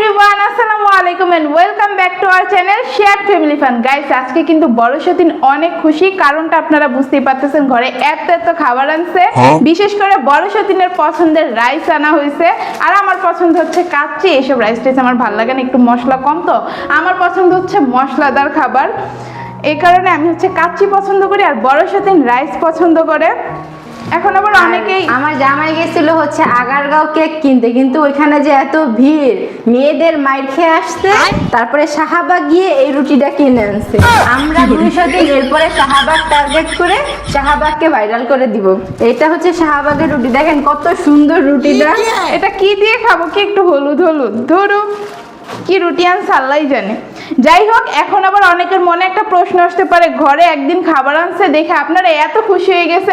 Everyone আসসালামু আলাইকুম and welcome back to our channel share family fun guys আজকে কিন্তু বড় সতীন অনেক খুশি কারণটা আপনারা বুঝতেই পারতেছেন ঘরে এত এত খাবার আনছে। বিশেষ করে বড় সতীনের পছন্দের রাইস আনা হয়েছে। আর আমার পছন্দ হচ্ছে কাচ্চি এসব রাইস টাইস আমার ভালো লাগে না একটু মশলা কম তো। আমার পছন্দ হচ্ছে মশলাদার খাবার। এই কারণে আমি হচ্ছে কাচ্চি পছন্দ করি আর বড় সতীন রাইস পছন্দ করে। এখন আবার অনেকেই আমার জামাই গেছিল হচ্ছে আগারগাঁও কেক কিনতে কিন্তু ওইখানে যে এত ভিড় মেয়েদের মাইর খেয়ে আসতে তারপরে শাহাবাগ গিয়ে এই রুটিটা কিনে আনছে। আমরা দুইশো দিন এরপরে শাহাবাগ টার্গেট করে শাহাবাগকে ভাইরাল করে দিব। এটা হচ্ছে শাহাবাগের রুটি। দেখেন কত সুন্দর রুটিটা। এটা কি দিয়ে খাব? কি একটু হলুদ হলুদ? ধরো। কি রুটি আনছে আল্লাহ জানে। যাই হোক এখন আবার অনেকের মনে একটা প্রশ্ন আসতে পারে ঘরে একদিন খাবার আনছে দেখে আপনারা এত খুশি হয়ে গেছে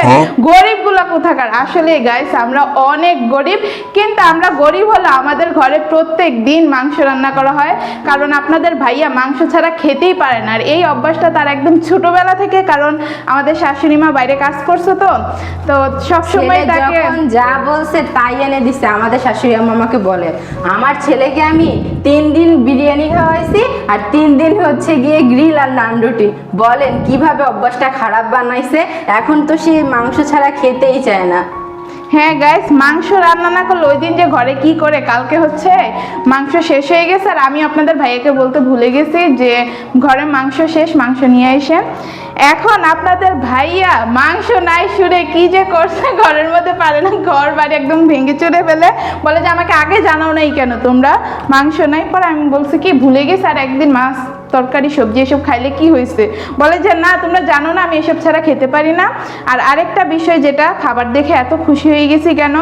গরিবগুলা কোথাকার? আসলে গাইস আমরা অনেক গরিব কিন্তু আমরা গরিব হলে আমাদের ঘরে প্রত্যেক দিন মাংস রান্না করা হয় কারণ আপনাদের ভাইয়া মাংস ছাড়া খেতেই পারে না। আর এই অভ্যাসটা তার একদম ছোটবেলা থেকে কারণ আমাদের শাশুড়ি মা বাইরে কাজ করছে তো তো সবসময় তাকে যখন যা বলছে তাই এনে দিচ্ছে আমাদের শাশুড়ি আম্মা আমাকে বলে আমার ছেলেকে আমি তিন দিন বিরিয়ানি খাওয়াইছি আর তিন দিন হচ্ছে গিয়ে গ্রিল আর নান রুটি। বলেন, কীভাবে অভ্যাসটা খারাপ বানাইছে? এখন তো সে মাংস ছাড়া খেতেই চায় না। হ্যাঁ গাইস মাংস রান্না না করলে ওই দিন যে ঘরে কি করে? কালকে হচ্ছে মাংস শেষ হয়ে গেছে আর আমি আপনাদের ভাইয়াকে বলতে ভুলে গেছি যে ঘরে মাংস শেষ, মাংস নিয়ে এসে এখন আপনাদের ভাইয়া মাংস নাই সুরে কি যে করছে, ঘরের মধ্যে পারে না, ঘর বাড়ি একদম ভেঙে চড়ে ফেলে। বলে যে আমাকে আগে জানাও নাই কেন তোমরা? মাংস নাই পরে আমি বলছি কি, ভুলে গেছি আর একদিন মাছ তরকারি, সবজি, এসব খাইলে কি হয়েছে বলে যে, না, তোমরা জানো না, আমি এসব ছাড়া খেতে পারি না। আর আরেকটা বিষয় যেটা, খাবার দেখে এত খুশি হয়ে গেছি কেন?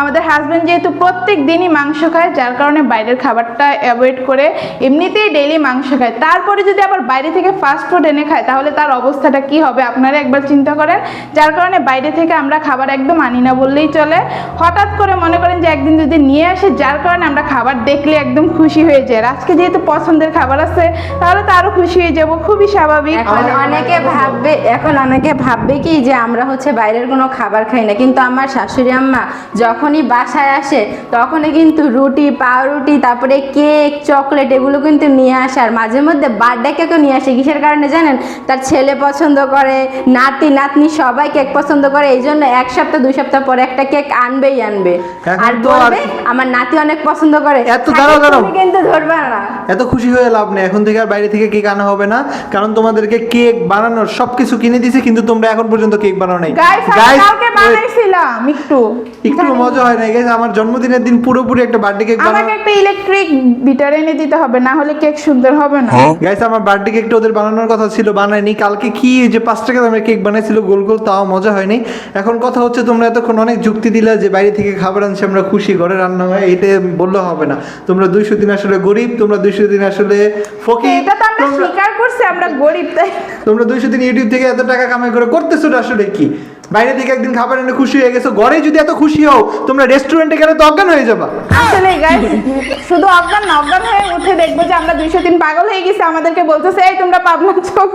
আমাদের হাজব্যান্ড যেহেতু প্রত্যেক দিনই মাংস খায় যার কারণে বাইরের খাবারটা অ্যাভয়েড করে এমনিতেই ডেইলি মাংস খায়। তারপরে যদি আবার বাইরে থেকে ফাস্ট ফুড এনে খায় তাহলে তার অবস্থাটা কি হবে? আপনারা একবার চিন্তা করেন। যার কারণে বাইরে থেকে আমরা খাবার একদম আনি না বললেই চলে। হঠাৎ করে মনে করেন যে একদিন যদি নিয়ে আসে যার কারণে আমরা খাবার দেখলে একদম খুশি হয়ে যায়। আজকে যেহেতু পছন্দের খাবার আছে তাহলে তো আরও খুশি হয়ে যাব। খুবই স্বাভাবিক। এখন অনেকে ভাববে এখন অনেকে ভাববে কি যে আমরা হচ্ছে বাইরের কোনো খাবার খাই না। কিন্তু আমার শাশুড়ি আম্মা যখনই বাসায় আসে তখনই কিন্তু রুটি পাউরুটি তারপরে কেক চকলেট এগুলো কিন্তু নিয়ে আসে। আর মাঝে মধ্যে বার্থডে কেকও নিয়ে আসে। কিসের কারণে জানেন? তার ছেলে পছন্দ করে নাতি নাতনি সবাই কেক পছন্দ করে। এই জন্য এক সপ্তাহ দুই সপ্তাহ পরে একটা কেক আনবেই আনবে। আর বলবে আমার নাতি অনেক পছন্দ করে। এত দাঁড়াও, থাকে দাঁড়াও। কিন্তু ধরবে না। এত খুশি হয়ে লাভ নেই। এখন থেকে আর বাইরে থেকে কেক আনা হবে না। কারণ তোমাদেরকে কেক বানানোর সবকিছু কিনে দিয়েছে কিন্তু তোমরা এখন পর্যন্ত কেক বানাও নাই। গাইস কালকে বানাইছিলাম একটু। একটু মজা হয় না গেছে আমার জন্মদিনের দিন পুরোপুরি একটা বার্থডে কেক আমাকে একটা ইলেকট্রিক বিটার এনে দিতে হবে না হলে কেক সুন্দর হবে না। গাইস আমার বার্থডে কেকটা ওদের বানানোর কথা ছিল বানায়নি। কালকে কি এই যে পাঁচ টাকা দামের কেক বানাইছিল গোল গোল তাও মজা হয়নি। এখন কথা হচ্ছে তোমরা এতক্ষণ অনেক যুক্তি দিলা যে বাইরে থেকে খাবার আনছে আমরা খুশি ঘরে রান্না হয় এটা বললে হবে না। তোমরা দুইশো দিন আসলে গরিব তোমরা দুইশো দিন আসলে ফকির এটা তো আমরা তোমরা- স্বীকার করছি আমরা গরিব তাই তোমরা দুইশো দিন ইউটিউব থেকে এত টাকা কামাই করে করতেছো আসলে কি? বাইরে থেকে একদিন খাবার এনে খুশি হয়ে গেছো ঘরে যদি এত খুশি হও তোমরা রেস্টুরেন্টে গেলে তো অজ্ঞান হয়ে যাবা। আসলে গাইস শুধু অজ্ঞান না অজ্ঞান হয়ে উঠে দেখব যে আমরা দুইশো দিন পাগল হয়ে গেছি আমাদেরকে বলতেছে এই তোমরা পাবনা চোখ।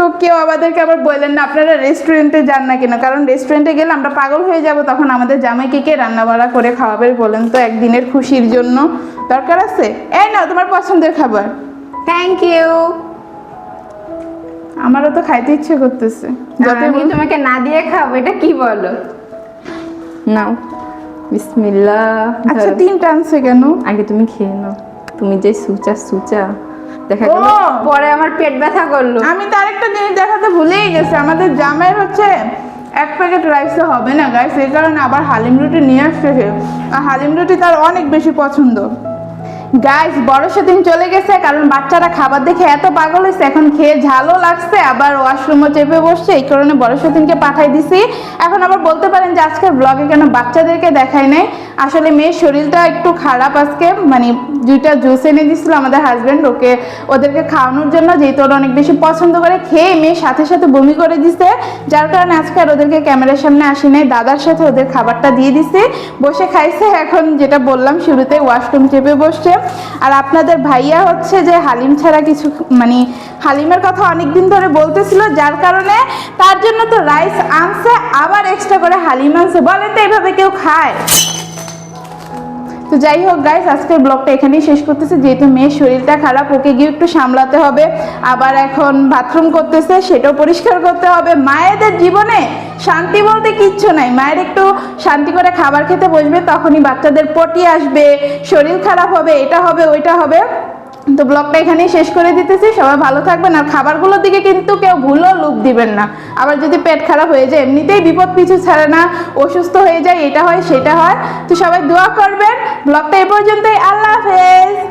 তো কেউ আমাদেরকে আবার বললেন না আপনারা রেস্টুরেন্টে যান না কেন? কারণ রেস্টুরেন্টে গেলে আমরা পাগল হয়ে যাব তখন আমাদের জামাইকে কে রান্না বাড়া করে খাওয়াবে বলেন তো একদিনের খুশির জন্য? দরকার আছে? এই নাও তোমার পছন্দের খাবার। থ্যাংক ইউ আমারও তো খাইতে ইচ্ছে করতেছে। আমি তোমাকে না দিয়ে খাব এটা কি বলো? নাও বিসমিল্লাহ। আচ্ছা। তিনটা আনছে কেন? আগে তুমি খেয়ে নাও। তুমি যে সুচা সুচা। দেখা গেল পরে আমার পেট ব্যথা করল। আমি তো আরেকটা জিনিস দেখাতে ভুলেই গেছি আমাদের জামাইয়ের হচ্ছে এক প্যাকেট রাইসে হবে না গাইস এই কারণে আবার হালিম রুটি নিয়ে আসছে আর হালিম রুটি তার অনেক বেশি পছন্দ। গাইস বড় সেদিন চলে গেছে, কারণ বাচ্চারা খাবার দেখে এত পাগল হয়েছে, এখন খেয়ে ঝালও লাগছে, আবার ওয়াশরুমও চেপে বসছে, এই কারণে বড় সেদিনকে পাঠাই দিছি। এখন আবার বলতে পারেন যে আজকের ব্লগে কেন বাচ্চাদেরকে দেখাই নাই? আসলে মেয়ের শরীরটা একটু খারাপ আজকে মানে দুইটা জুস এনে দিছিল আমাদের হাজব্যান্ড ওকে, ওদেরকে খাওয়ানোর জন্য, যেহেতু ওরা অনেক বেশি পছন্দ করে, খেয়ে মেয়ে সাথে সাথে বমি করে দিছে। যার কারণে আজকে আর ওদেরকে ক্যামেরার সামনে আসি নাই, দাদার সাথে ওদের খাবারটা দিয়ে দিছে। বসে খাইছে, এখন যেটা বললাম, শুরুতে ওয়াশরুম চেপে বসছে। আর আপনাদের ভাইয়া হচ্ছে যে হালিম ছাড়া কিছু মানে হালিমের কথা অনেকদিন ধরে বলতেছিল, যার কারণে তার জন্য তো রাইস আনছে, আবার এক্সট্রা করে হালিম আনছে। বলেন তো এভাবে কেউ খায়? তো যাই হোক গাইস আজকের ব্লগটা এখানেই শেষ করতেছে। যেহেতু মেয়ের শরীরটা খারাপ, ওকে গিয়ে একটু সামলাতে হবে। আবার এখন বাথরুম করতেছে, সেটাও পরিষ্কার করতে হবে। মায়েদের জীবনে শান্তি বলতে কিচ্ছু নাই। মায়ের একটু শান্তি করে খাবার খেতে বসবে, তখনই বাচ্চাদের পটি আসবে, শরীর খারাপ হবে, এটা হবে, ওইটা হবে। তো ব্লগটা এখানেই শেষ করে দিতেছি। সবাই ভালো থাকবেন। আর খাবারগুলোর দিকে কিন্তু কেউ ভুলও লুপ দিবেন না। আবার যদি পেট খারাপ হয়ে যায়, এমনিতেই বিপদ পিছু ছাড়ে না, অসুস্থ হয়ে যায়, এটা হয়, সেটা হয়। তো সবাই দোয়া করবেন। ব্লগটা এ পর্যন্তই। আল্লাহ হাফেজ।